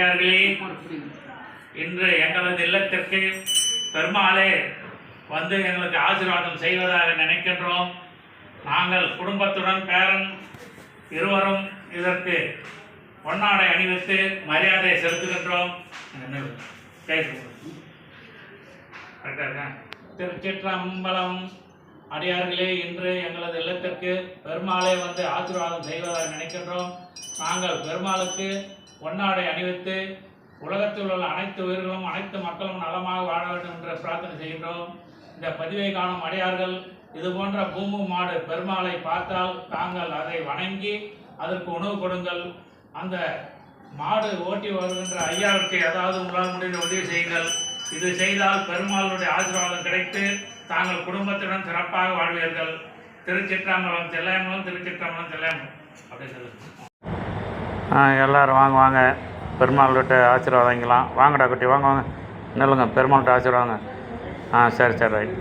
அடியார்களே இன்று எங்களது இல்லத்திற்கு பெருமாளே வந்து எங்களுக்கு ஆசீர்வாதம் செய்வதாக நினைக்கின்றோம். நாங்கள் குடும்பத்துடன் பேரன் இருவரும் இதற்கு பொன்னாடை அணிவித்து மரியாதை செலுத்துகின்றோம். திருச்சிற்றம்பலம் அடியார்களே இன்று எங்களது இல்லத்திற்கு பெருமாளே வந்து ஆசீர்வாதம் செய்வதாக நினைக்கின்றோம். நாங்கள் பெருமாளுக்கு பொன்னாடை அணிவித்து உலகத்தில் உள்ள அனைத்து உயிர்களும் அனைத்து மக்களும் நலமாக வாழ வேண்டும் என்று பிரார்த்தனை செய்கின்றோம். இந்த பதிவை காணும் அடியார்கள் இது போன்ற பூம்பு மாடு பெருமாளை பார்த்தால் தாங்கள் அதை வணங்கி அதற்கு உணவு கொடுங்கள். அந்த மாடு ஓட்டி வருகின்ற ஐயாவுக்கு ஏதாவது உங்களால் முடிந்த உதவி செய்யுங்கள். இது செய்தால் பெருமாளுடைய ஆசீர்வாதம் கிடைத்து தாங்கள் குடும்பத்துடன் சிறப்பாக வாழ்வீர்கள். திருச்சிற்றம்பலம் செல்லாயம்பலம் திருச்சிற்றம்பலம் செல்லாயம்பலம் அப்படி சொல்லுங்க எல்லோரும் வாங்க வாங்க. பெருமாள்கிட்ட ஆசீர்வாதம் வாங்கிக்கலாம் வாங்கடா குட்டி வாங்க வாங்க. நில்லுங்க பெருமாள்கிட்ட ஆசீர்வாதங்க. ஆ சரி சரி ரைட்.